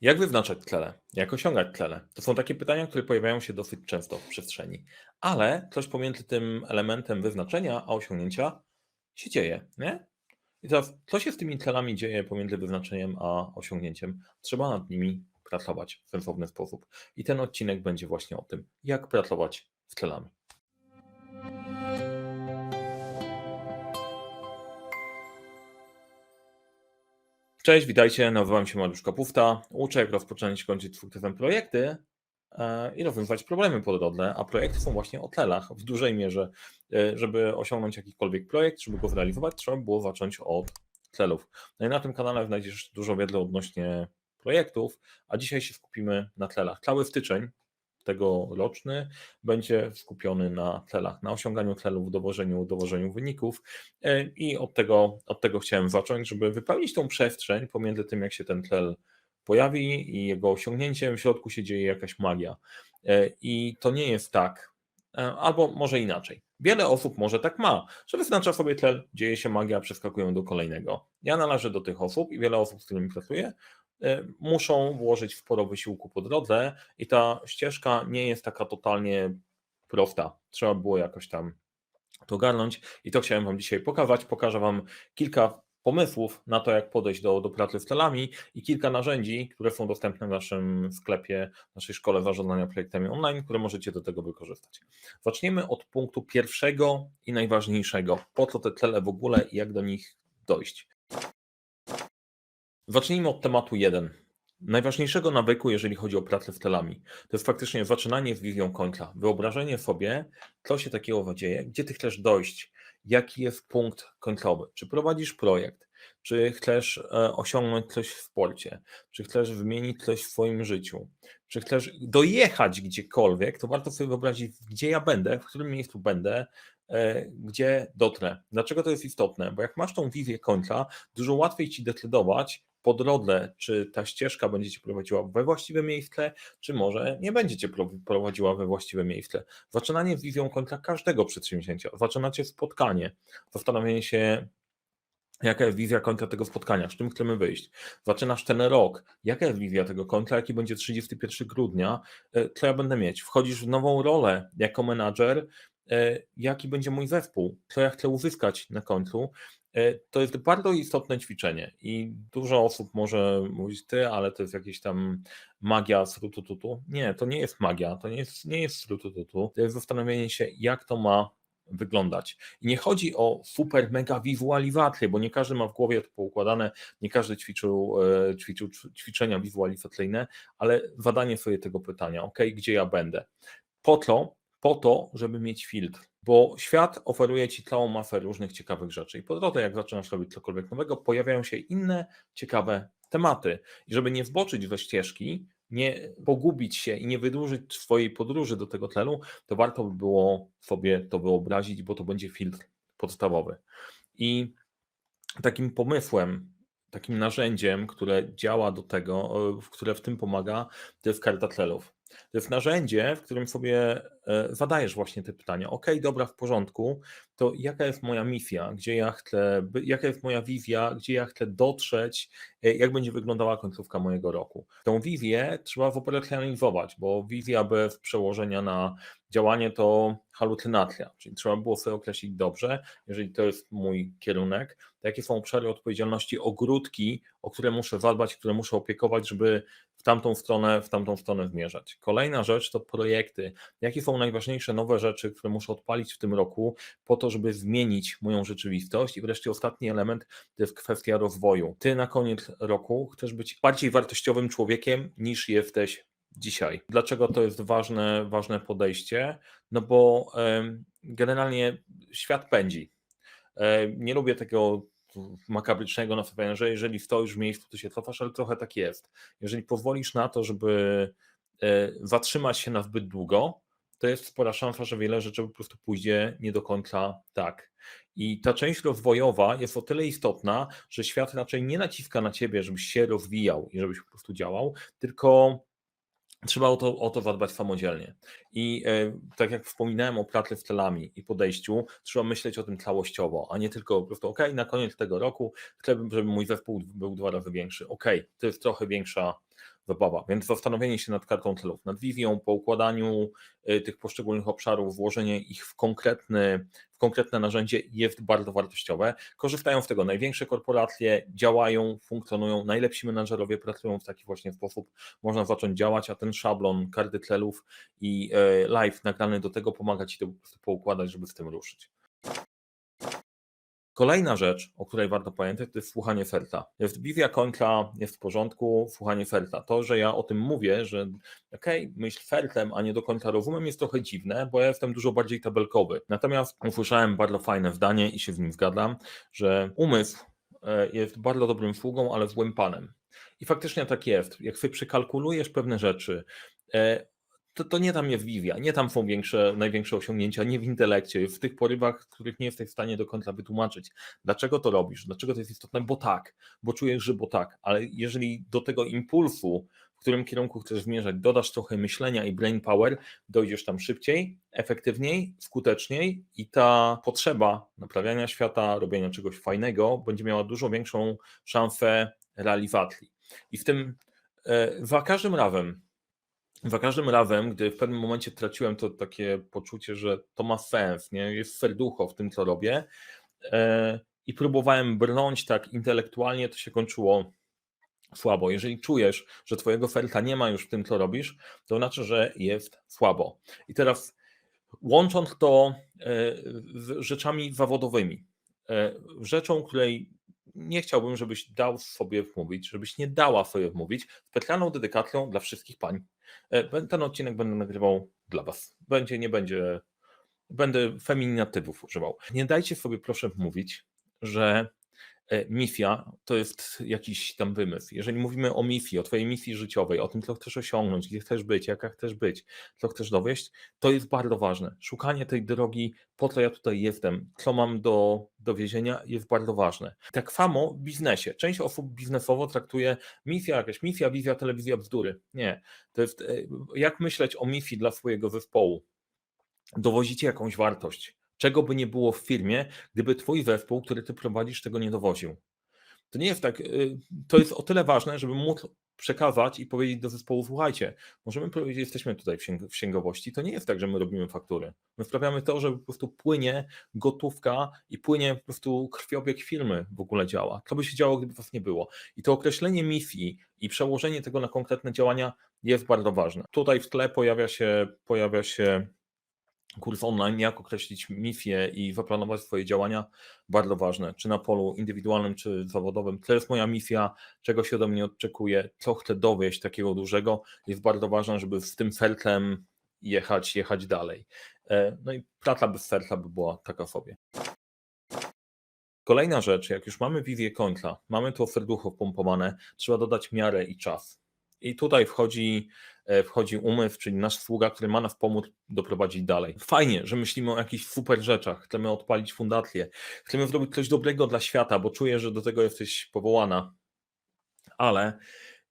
Jak wyznaczać tlele? Jak osiągać tlele? To są takie pytania, które pojawiają się dosyć często w przestrzeni, ale coś pomiędzy tym elementem wyznaczenia a osiągnięcia się dzieje, nie? I teraz, co się z tymi tlelami dzieje pomiędzy wyznaczeniem a osiągnięciem? Trzeba nad nimi pracować w sensowny sposób. I ten odcinek będzie właśnie o tym, jak pracować z tlelami. Cześć, witajcie. Nazywam się Mariusz Kapufta. Uczę, jak rozpocząć kończyć twórcem projekty e, i rozwiązywać problemy po a projekty są właśnie o tlelach w dużej mierze. E, Żeby osiągnąć jakikolwiek projekt, żeby go zrealizować, trzeba było zacząć od tlelów. No i na tym kanale znajdziesz dużo wiedzy odnośnie projektów, a dzisiaj się skupimy na tlelach. Cały styczeń tegoroczny będzie skupiony na tlelach, na osiąganiu celów, dowożeniu, dowożeniu wyników e, i od tego, od tego chciałem zacząć, żeby wypełnić tą przestrzeń pomiędzy tym, jak się ten tlel pojawi i jego osiągnięciem, w środku się dzieje jakaś magia. E, I to nie jest tak, e, albo może inaczej. Wiele osób może tak ma, że wyznacza sobie tlel, dzieje się magia, przeskakują do kolejnego. Ja należę do tych osób i wiele osób, z którymi pracuję, muszą włożyć sporo wysiłku po drodze i ta ścieżka nie jest taka totalnie prosta. Trzeba było jakoś tam to ogarnąć i to chciałem Wam dzisiaj pokazać. Pokażę Wam kilka pomysłów na to, jak podejść do, do pracy z celami i kilka narzędzi, które są dostępne w naszym sklepie, w naszej szkole zarządzania projektami online, które możecie do tego wykorzystać. Zaczniemy od punktu pierwszego i najważniejszego. Po co te cele w ogóle i jak do nich dojść? Zacznijmy od tematu 1. Najważniejszego nawyku, jeżeli chodzi o pracę z celami, to jest faktycznie zaczynanie z wizją końca. Wyobrażenie sobie, co się takiego dzieje, gdzie ty chcesz dojść, jaki jest punkt końcowy. Czy prowadzisz projekt, czy chcesz e, osiągnąć coś w sporcie, czy chcesz wymienić coś w swoim życiu, czy chcesz dojechać gdziekolwiek, to warto sobie wyobrazić, gdzie ja będę, w którym miejscu będę, e, gdzie dotrę. Dlaczego to jest istotne? Bo jak masz tą wizję końca, dużo łatwiej ci decydować, po drodze, czy ta ścieżka będzie cię prowadziła we właściwe miejsce, czy może nie będzie cię prowadziła we właściwe miejsce. Zaczynanie z wizją końca każdego przedsięwzięcia. Zaczynacie spotkanie, zastanowienie się, Jaka jest wizja końca tego spotkania? Z czym chcemy wyjść? Zaczynasz ten rok. Jaka jest wizja tego końca? Jaki będzie 31 grudnia? E, co ja będę mieć? Wchodzisz w nową rolę jako menadżer. E, jaki będzie mój zespół? Co ja chcę uzyskać na końcu? E, to jest bardzo istotne ćwiczenie i dużo osób może mówić ty, ale to jest jakieś tam magia z rutututu. Nie, to nie jest magia, to nie jest, nie jest z rutututu. To jest zastanowienie się, jak to ma wyglądać. I nie chodzi o super mega wizualizację, bo nie każdy ma w głowie to poukładane, nie każdy ćwiczył, e, ćwiczył ćwiczenia wizualizacyjne, ale zadanie sobie tego pytania, ok, gdzie ja będę? Po to, po to, żeby mieć filtr bo świat oferuje ci całą masę różnych ciekawych rzeczy i po drodze, jak zaczynasz robić cokolwiek nowego, pojawiają się inne ciekawe tematy. I żeby nie zboczyć ze ścieżki, nie pogubić się i nie wydłużyć swojej podróży do tego celu, to warto by było sobie to wyobrazić, bo to będzie filtr podstawowy. I takim pomysłem, takim narzędziem, które działa do tego, które w tym pomaga, to jest karta celów. To jest narzędzie, w którym sobie e, zadajesz właśnie te pytania. Ok, dobra, w porządku, to jaka jest moja misja, gdzie ja chcę, jaka jest moja wizja, gdzie ja chcę dotrzeć, e, jak będzie wyglądała końcówka mojego roku. Tą wizję trzeba operacjonalizować, bo wizja bez przełożenia na działanie to halucynacja, czyli trzeba było sobie określić dobrze, jeżeli to jest mój kierunek, to jakie są obszary odpowiedzialności, ogródki, o które muszę zadbać, które muszę opiekować, żeby w tamtą stronę, w tamtą stronę zmierzać. Kolejna rzecz to projekty. Jakie są najważniejsze nowe rzeczy, które muszę odpalić w tym roku po to, żeby zmienić moją rzeczywistość? I wreszcie ostatni element to jest kwestia rozwoju. Ty na koniec roku chcesz być bardziej wartościowym człowiekiem niż jesteś dzisiaj. Dlaczego to jest ważne, ważne podejście? No bo generalnie świat pędzi. Nie lubię tego makabrycznego nastawienia, że jeżeli stoisz w miejscu, to się cofasz, ale trochę tak jest. Jeżeli pozwolisz na to, żeby e, zatrzymać się na zbyt długo, to jest spora szansa, że wiele rzeczy po prostu pójdzie nie do końca tak. I ta część rozwojowa jest o tyle istotna, że świat raczej nie naciska na ciebie, żebyś się rozwijał i żebyś po prostu działał, tylko Trzeba o to, o to zadbać samodzielnie. I e, tak jak wspominałem o pracy z celami i podejściu, trzeba myśleć o tym całościowo, a nie tylko po prostu, ok, na koniec tego roku chcę, żeby mój zespół był dwa razy większy. Ok, to jest trochę większa zabawa. Więc zastanowienie się nad kartą celów, nad wizją, po układaniu y, tych poszczególnych obszarów, włożenie ich w, konkretny, w konkretne narzędzie jest bardzo wartościowe. Korzystają z tego największe korporacje, działają, funkcjonują, najlepsi menadżerowie pracują w taki właśnie sposób. Można zacząć działać, a ten szablon karty celów i y, live nagrany do tego pomaga Ci to po prostu poukładać, żeby z tym ruszyć. Kolejna rzecz, o której warto pamiętać, to jest słuchanie serca. Jest Bivia końca, jest w porządku, słuchanie serca. To, że ja o tym mówię, że okej, okay, myśl sercem, a nie do końca rozumem, jest trochę dziwne, bo ja jestem dużo bardziej tabelkowy. Natomiast usłyszałem bardzo fajne zdanie i się z nim zgadzam, że umysł e, jest bardzo dobrym sługą, ale złym panem. I faktycznie tak jest. Jak sobie przekalkulujesz pewne rzeczy, e, to, to nie tam jest wizja, nie tam są większe, największe osiągnięcia, nie w intelekcie, w tych porywach, których nie jesteś w stanie do końca wytłumaczyć. Dlaczego to robisz? Dlaczego to jest istotne? Bo tak, bo czujesz, że bo tak, ale jeżeli do tego impulsu, w którym kierunku chcesz zmierzać, dodasz trochę myślenia i brain power, dojdziesz tam szybciej, efektywniej, skuteczniej i ta potrzeba naprawiania świata, robienia czegoś fajnego będzie miała dużo większą szansę realizacji. I w tym e, za każdym razem, za każdym razem, gdy w pewnym momencie traciłem to takie poczucie, że to ma sens, nie? jest serducho w tym, co robię e, i próbowałem brnąć tak intelektualnie, to się kończyło słabo. Jeżeli czujesz, że twojego serca nie ma już w tym, co robisz, to znaczy, że jest słabo. I teraz łącząc to e, z rzeczami zawodowymi, e, rzeczą, której nie chciałbym, żebyś dał sobie wmówić, żebyś nie dała sobie wmówić, specjalną dedykacją dla wszystkich pań. E, ten odcinek będę nagrywał dla Was. Będzie, nie będzie, będę feminatywów używał. Nie dajcie sobie proszę wmówić, że misja to jest jakiś tam wymysł. Jeżeli mówimy o misji, o Twojej misji życiowej, o tym, co chcesz osiągnąć, gdzie chcesz być, jaka chcesz być, co chcesz dowieść, to jest bardzo ważne. Szukanie tej drogi, po co ja tutaj jestem, co mam do dowiezienia, jest bardzo ważne. Tak samo w biznesie. Część osób biznesowo traktuje misja, jakaś misja, wizja, telewizja, bzdury. Nie. To jest e, jak myśleć o misji dla swojego zespołu. Dowozicie jakąś wartość czego by nie było w firmie, gdyby twój zespół, który ty prowadzisz, tego nie dowoził. To nie jest tak, y, to jest o tyle ważne, żeby móc przekazać i powiedzieć do zespołu, słuchajcie, możemy powiedzieć, jesteśmy tutaj w księgowości, to nie jest tak, że my robimy faktury. My sprawiamy to, że po prostu płynie gotówka i płynie po prostu krwiobieg firmy w ogóle działa. Co by się działo, gdyby was nie było? I to określenie misji i przełożenie tego na konkretne działania jest bardzo ważne. Tutaj w tle pojawia się, pojawia się kurs online, jak określić misję i zaplanować swoje działania, bardzo ważne, czy na polu indywidualnym, czy zawodowym. To jest moja misja, czego się ode mnie oczekuje, co chcę dowieść takiego dużego. Jest bardzo ważne, żeby z tym sercem jechać, jechać dalej. E, no i praca bez serca by była taka sobie. Kolejna rzecz, jak już mamy wizję końca, mamy to serducho pompowane, trzeba dodać miarę i czas. I tutaj wchodzi, e, wchodzi umysł, czyli nasz sługa, który ma nas pomóc doprowadzić dalej. Fajnie, że myślimy o jakichś super rzeczach, chcemy odpalić fundację, chcemy zrobić coś dobrego dla świata, bo czuję, że do tego jesteś powołana. Ale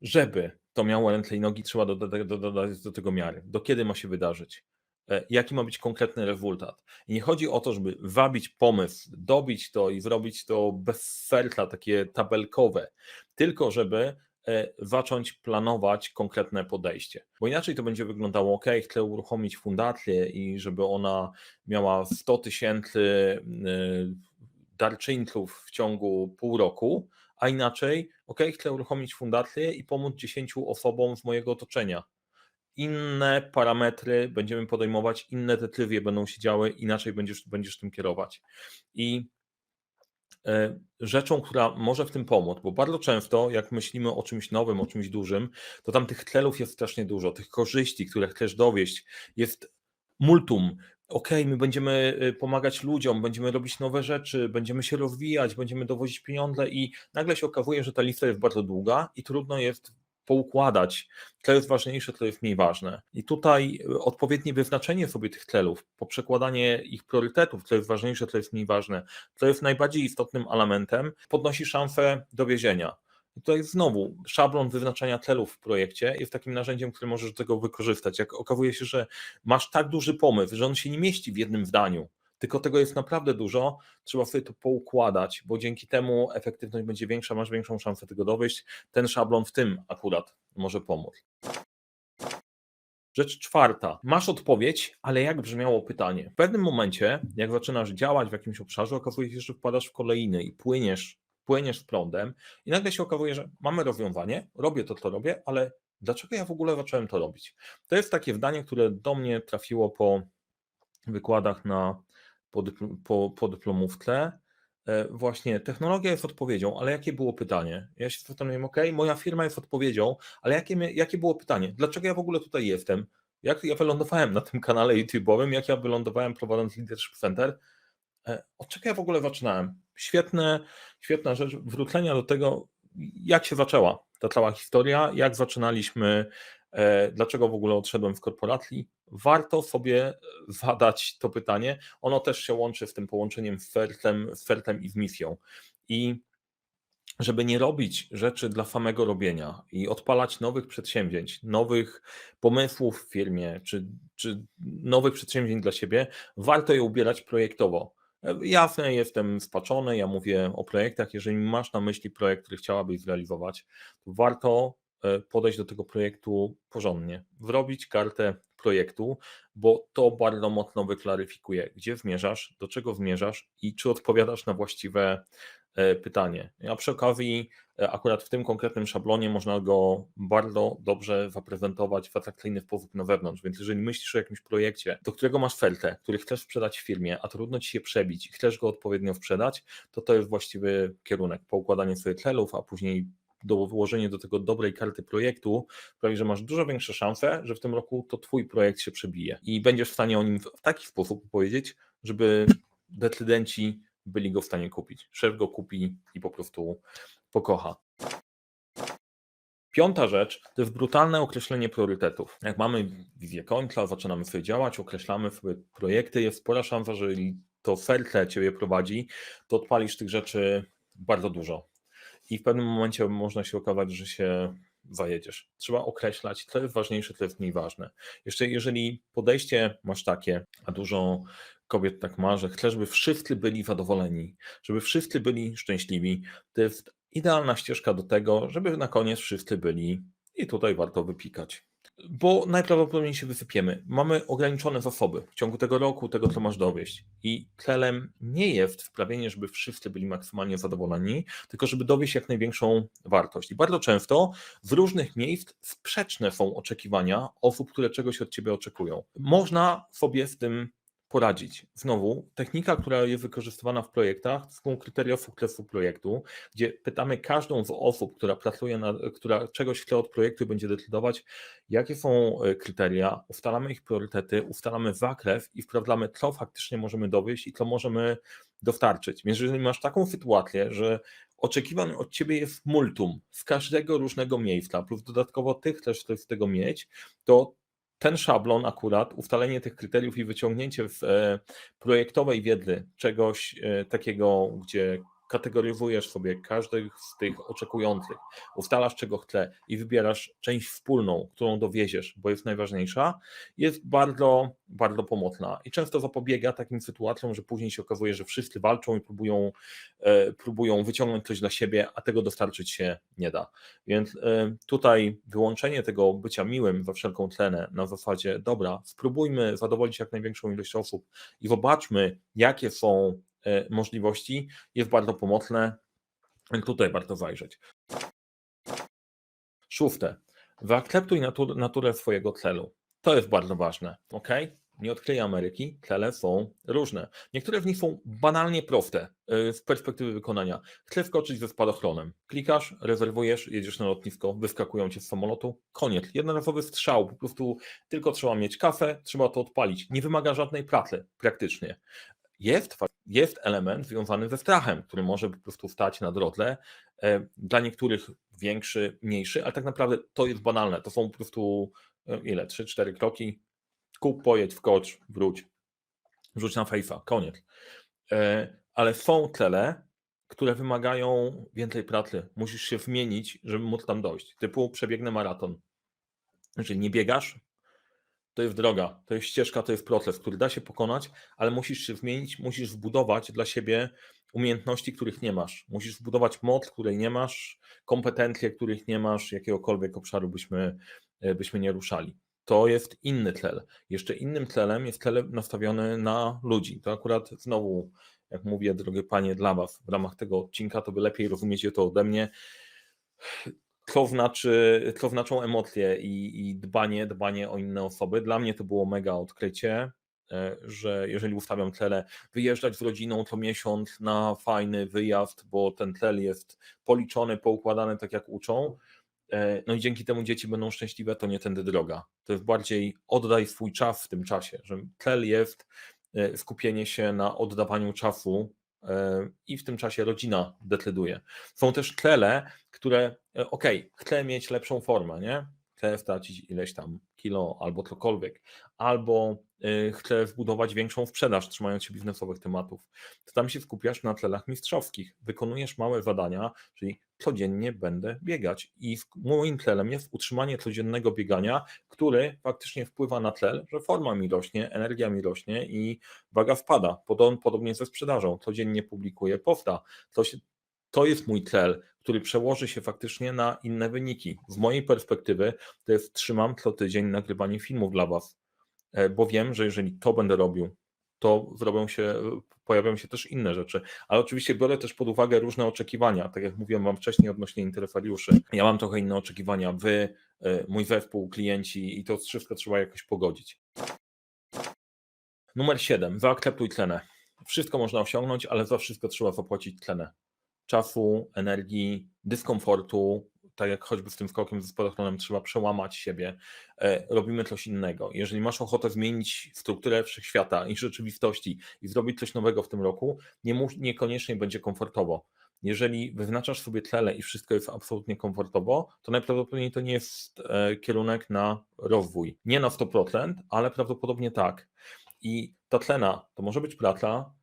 żeby to miało ręce i nogi, trzeba dodać do, do, do, do tego miary. Do kiedy ma się wydarzyć? E, jaki ma być konkretny rezultat. I nie chodzi o to, żeby wabić pomysł, dobić to i zrobić to bez serca, takie tabelkowe, tylko żeby zacząć planować konkretne podejście. Bo inaczej to będzie wyglądało, ok, chcę uruchomić fundację i żeby ona miała 100 tysięcy e, darczyńców w ciągu pół roku, a inaczej, ok, chcę uruchomić fundację i pomóc 10 osobom z mojego otoczenia. Inne parametry będziemy podejmować, inne decyzje będą się działy, inaczej będziesz, będziesz tym kierować. I E, rzeczą, która może w tym pomóc, bo bardzo często, jak myślimy o czymś nowym, o czymś dużym, to tam tych celów jest strasznie dużo, tych korzyści, które chcesz dowieść, jest multum. OK, my będziemy e, pomagać ludziom, będziemy robić nowe rzeczy, będziemy się rozwijać, będziemy dowozić pieniądze i nagle się okazuje, że ta lista jest bardzo długa i trudno jest poukładać, co jest ważniejsze, co jest mniej ważne. I tutaj e, odpowiednie wyznaczenie sobie tych celów, poprzekładanie ich priorytetów, co jest ważniejsze, co jest mniej ważne, co jest najbardziej istotnym elementem, podnosi szansę dowiezienia. I tutaj znowu szablon wyznaczania celów w projekcie jest takim narzędziem, które możesz do tego wykorzystać. Jak okazuje się, że masz tak duży pomysł, że on się nie mieści w jednym zdaniu, tylko tego jest naprawdę dużo, trzeba sobie to poukładać, bo dzięki temu efektywność będzie większa, masz większą szansę tego dowieść. Ten szablon w tym akurat może pomóc. Rzecz czwarta. Masz odpowiedź, ale jak brzmiało pytanie? W pewnym momencie, jak zaczynasz działać w jakimś obszarze, okazuje się, że wpadasz w kolejny i płyniesz, płyniesz prądem i nagle się okazuje, że mamy rozwiązanie, robię to, co robię, ale dlaczego ja w ogóle zacząłem to robić? To jest takie zdanie, które do mnie trafiło po wykładach na po, dypl- po, po dyplomówce. E, Właśnie technologia jest odpowiedzią, ale jakie było pytanie? Ja się zastanawiam, ok, moja firma jest odpowiedzią, ale jakie, jakie było pytanie? Dlaczego ja w ogóle tutaj jestem? Jak ja wylądowałem na tym kanale YouTube'owym? Jak ja wylądowałem prowadząc Leadership Center? E, Od czego ja w ogóle zaczynałem? Świetne, świetna rzecz wrócenia do tego, jak się zaczęła ta cała historia, jak zaczynaliśmy, dlaczego w ogóle odszedłem w korporatli. Warto sobie zadać to pytanie. Ono też się łączy z tym połączeniem fertem, fertem i z misją. I żeby nie robić rzeczy dla samego robienia i odpalać nowych przedsięwzięć, nowych pomysłów w firmie, czy, czy nowych przedsięwzięć dla siebie, warto je ubierać projektowo. E, Jasne, jestem spaczony, ja mówię o projektach. Jeżeli masz na myśli projekt, który chciałabyś zrealizować, to warto e, podejść do tego projektu porządnie, wrobić kartę projektu, bo to bardzo mocno wyklaryfikuje, gdzie zmierzasz, do czego zmierzasz i czy odpowiadasz na właściwe e, pytanie. A przy okazji, e, akurat w tym konkretnym szablonie można go bardzo dobrze zaprezentować w atrakcyjny sposób na wewnątrz. Więc jeżeli myślisz o jakimś projekcie, do którego masz feltę, który chcesz sprzedać w firmie, a trudno ci się przebić i chcesz go odpowiednio sprzedać, to to jest właściwy kierunek. Poukładanie sobie celów, a później do włożenie do tego dobrej karty projektu, sprawi, że masz dużo większe szanse, że w tym roku to twój projekt się przebije i będziesz w stanie o nim w taki sposób opowiedzieć, żeby decydenci byli go w stanie kupić. Szef go kupi i po prostu pokocha. Piąta rzecz to jest brutalne określenie priorytetów. Jak mamy wizję końca, zaczynamy sobie działać, określamy sobie projekty, jest spora szansa, że jeżeli to serce ciebie prowadzi, to odpalisz tych rzeczy bardzo dużo. I w pewnym momencie można się okazać, że się zajedziesz. Trzeba określać, co jest ważniejsze, co jest mniej ważne. Jeszcze jeżeli podejście masz takie, a dużo kobiet tak ma, że chcesz, żeby wszyscy byli zadowoleni, żeby wszyscy byli szczęśliwi, to jest idealna ścieżka do tego, żeby na koniec wszyscy byli i tutaj warto wypikać. Bo najprawdopodobniej się wysypiemy. Mamy ograniczone zasoby w ciągu tego roku, tego co masz dowieść. I celem nie jest sprawienie, żeby wszyscy byli maksymalnie zadowoleni, tylko żeby dowieść jak największą wartość. I bardzo często z różnych miejsc sprzeczne są oczekiwania osób, które czegoś od ciebie oczekują. Można sobie z tym poradzić. Znowu, technika, która jest wykorzystywana w projektach, to są kryteria sukcesu projektu, gdzie pytamy każdą z osób, która pracuje, na, która czegoś chce od projektu i będzie decydować, jakie są e, kryteria, ustalamy ich priorytety, ustalamy zakres i sprawdzamy, co faktycznie możemy dowieść i co możemy dostarczyć. Więc jeżeli masz taką sytuację, że oczekiwań od ciebie jest multum z każdego różnego miejsca, plus dodatkowo ty chcesz coś z tego mieć, to ten szablon akurat, ustalenie tych kryteriów i wyciągnięcie w e, projektowej wiedzy czegoś e, takiego, gdzie kategoryzujesz sobie każdych z tych oczekujących, ustalasz czego chce i wybierasz część wspólną, którą dowieziesz, bo jest najważniejsza, jest bardzo, bardzo pomocna i często zapobiega takim sytuacjom, że później się okazuje, że wszyscy walczą i próbują, e, próbują wyciągnąć coś dla siebie, a tego dostarczyć się nie da. Więc e, tutaj wyłączenie tego bycia miłym za wszelką cenę na zasadzie, dobra, spróbujmy zadowolić jak największą ilość osób i zobaczmy, jakie są możliwości, jest bardzo pomocne. Tutaj warto zajrzeć. Szóste. Wyakceptuj natur, naturę swojego celu. To jest bardzo ważne, ok? Nie odkryję Ameryki, cele są różne. Niektóre z nich są banalnie proste y, z perspektywy wykonania. Chcę skoczyć ze spadochronem. Klikasz, rezerwujesz, jedziesz na lotnisko, wyskakują cię z samolotu, koniec. Jednorazowy strzał, po prostu tylko trzeba mieć kafę, trzeba to odpalić. Nie wymaga żadnej pracy praktycznie. Jest, jest element związany ze strachem, który może po prostu stać na drodze. E, Dla niektórych większy, mniejszy, ale tak naprawdę to jest banalne. To są po prostu e, ile? 3-4 kroki. Kup, pojedź, wkocz, wróć. Wrzuć na fejsa, koniec. E, Ale są cele, które wymagają więcej pracy. Musisz się zmienić, żeby móc tam dojść. Typu przebiegnę maraton. Jeżeli nie biegasz, to jest droga, to jest ścieżka, to jest proces, który da się pokonać, ale musisz się zmienić, musisz zbudować dla siebie umiejętności, których nie masz. Musisz zbudować moc, której nie masz, kompetencje, których nie masz, jakiegokolwiek obszaru byśmy, e, byśmy nie ruszali. To jest inny cel. Jeszcze innym celem jest cel nastawiony na ludzi. To akurat znowu, jak mówię, drogie panie, dla Was w ramach tego odcinka, to by lepiej rozumiecie to ode mnie co, co znaczą emocje i, i dbanie, dbanie o inne osoby. Dla mnie to było mega odkrycie, e, że jeżeli ustawiam cele, wyjeżdżać z rodziną co miesiąc na fajny wyjazd, bo ten cel jest policzony, poukładany tak jak uczą, e, no i dzięki temu dzieci będą szczęśliwe, to nie tędy droga. To jest bardziej oddaj swój czas w tym czasie, że cel jest e, skupienie się na oddawaniu czasu i w tym czasie rodzina decyduje. Są też cele, które, e, ok, chcę mieć lepszą formę, nie? Chcę stracić ileś tam kilo albo cokolwiek, albo y, chcę zbudować większą sprzedaż, trzymając się biznesowych tematów, to tam się skupiasz na celach mistrzowskich. Wykonujesz małe zadania, czyli codziennie będę biegać. I moim celem jest utrzymanie codziennego biegania, który faktycznie wpływa na cel, że forma mi rośnie, energia mi rośnie i waga wpada. Podobnie ze sprzedażą. Codziennie publikuję posta. Się, to jest mój cel, który przełoży się faktycznie na inne wyniki. Z mojej perspektywy to jest trzymam co tydzień nagrywanie filmów dla Was, e, bo wiem, że jeżeli to będę robił, to zrobią się, pojawią się też inne rzeczy. Ale oczywiście biorę też pod uwagę różne oczekiwania. Tak jak mówiłem Wam wcześniej odnośnie interesariuszy. Ja mam trochę inne oczekiwania. Wy, e, mój zespół, klienci i to wszystko trzeba jakoś pogodzić. Numer 7. Zaakceptuj cenę. Wszystko można osiągnąć, ale za wszystko trzeba zapłacić cenę czasu, energii, dyskomfortu, tak jak choćby z tym skokiem ze spadochronem trzeba przełamać siebie, e, robimy coś innego. Jeżeli masz ochotę zmienić strukturę wszechświata i rzeczywistości i zrobić coś nowego w tym roku, nie niekoniecznie będzie komfortowo. Jeżeli wyznaczasz sobie cele i wszystko jest absolutnie komfortowo, to najprawdopodobniej to nie jest e, kierunek na rozwój. Nie na 100%, ale prawdopodobnie tak. I ta cena to może być praca,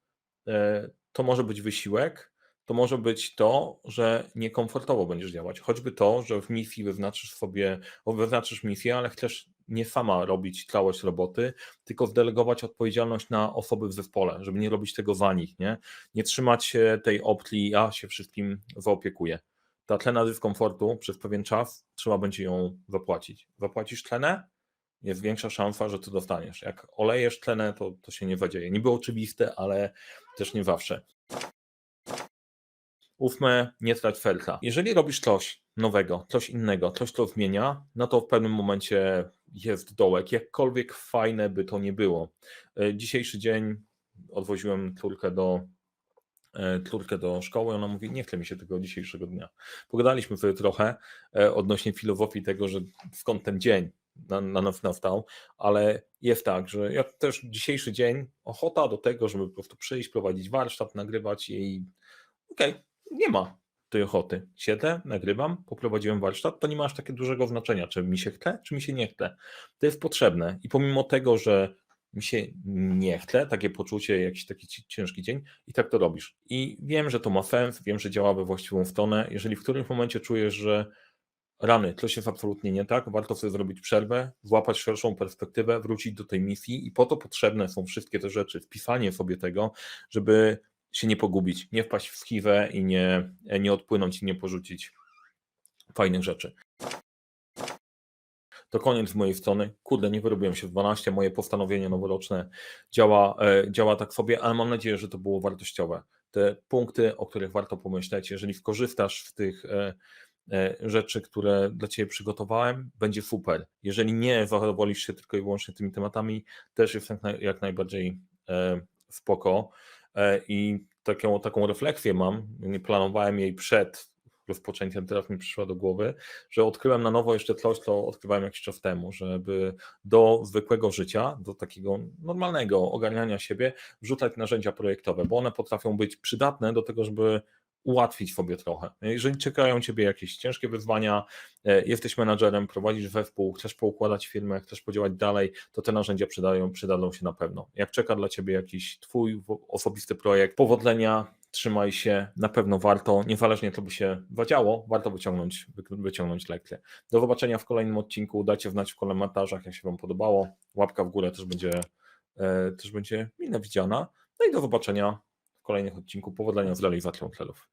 e, to może być wysiłek, to może być to, że niekomfortowo będziesz działać. Choćby to, że w misji wyznaczysz sobie, wyznaczysz misję, ale chcesz nie sama robić całość roboty, tylko zdelegować odpowiedzialność na osoby w zespole, żeby nie robić tego za nich, nie? Nie trzymać się tej opcji, ja się wszystkim zaopiekuję. Ta tlena dyskomfortu przez pewien czas trzeba będzie ją zapłacić. Zapłacisz tlenę, jest większa szansa, że to dostaniesz. Jak olejesz tlenę, to, to się nie zadzieje. Niby oczywiste, ale też nie zawsze. Ósme, nie trać felka. Jeżeli robisz coś nowego, coś innego, coś, co zmienia, no to w pewnym momencie jest dołek, jakkolwiek fajne by to nie było. E, dzisiejszy dzień odwoziłem córkę do e, córkę do szkoły, ona mówi, nie chce mi się tego dzisiejszego dnia. Pogadaliśmy sobie trochę e, odnośnie filozofii tego, że skąd ten dzień na, na nas nastał, ale jest tak, że ja też dzisiejszy dzień, ochota do tego, żeby po prostu przyjść, prowadzić warsztat, nagrywać jej, okej, okay, nie ma tej ochoty. Siedzę, nagrywam, poprowadziłem warsztat, to nie ma aż takie dużego znaczenia, czy mi się chce, czy mi się nie chce. To jest potrzebne i pomimo tego, że mi się nie chce, takie poczucie, jakiś taki ciężki dzień i tak to robisz. I wiem, że to ma sens, wiem, że działa we właściwą stronę. Jeżeli w którymś momencie czujesz, że rany, coś jest absolutnie nie tak, warto sobie zrobić przerwę, złapać szerszą perspektywę, wrócić do tej misji i po to potrzebne są wszystkie te rzeczy, wpisanie sobie tego, żeby się nie pogubić, nie wpaść w schiwę i nie, nie odpłynąć i nie porzucić fajnych rzeczy. To koniec z mojej strony. Kurde, nie wyrobiłem się w 12. Moje postanowienie noworoczne działa, e, działa tak sobie, ale mam nadzieję, że to było wartościowe. Te punkty, o których warto pomyśleć, jeżeli skorzystasz z tych e, e, rzeczy, które dla Ciebie przygotowałem, będzie super. Jeżeli nie zadowolisz się tylko i wyłącznie tymi tematami, też jest jak, jak najbardziej spoko. E, I taką, taką refleksję mam, nie planowałem jej przed rozpoczęciem, teraz mi przyszła do głowy, że odkryłem na nowo jeszcze coś, co odkrywałem jakiś czas temu, żeby do zwykłego życia, do takiego normalnego ogarniania siebie wrzucać narzędzia projektowe, bo one potrafią być przydatne do tego, żeby ułatwić Fobie trochę. Jeżeli czekają Ciebie jakieś ciężkie wyzwania, e, jesteś menadżerem, prowadzisz wespół, chcesz poukładać firmę, chcesz podziałać dalej, to te narzędzia przydają, przydadzą się na pewno. Jak czeka dla Ciebie jakiś Twój osobisty projekt, powodzenia, trzymaj się, na pewno warto, niezależnie co by się zadziało, warto wyciągnąć, wy- wyciągnąć lekcje. Do zobaczenia w kolejnym odcinku, dajcie znać w komentarzach, jak się Wam podobało, łapka w górę też będzie, e, też będzie mile widziana, no i do zobaczenia kolejnych odcinku, powodzenia z realizacją celów.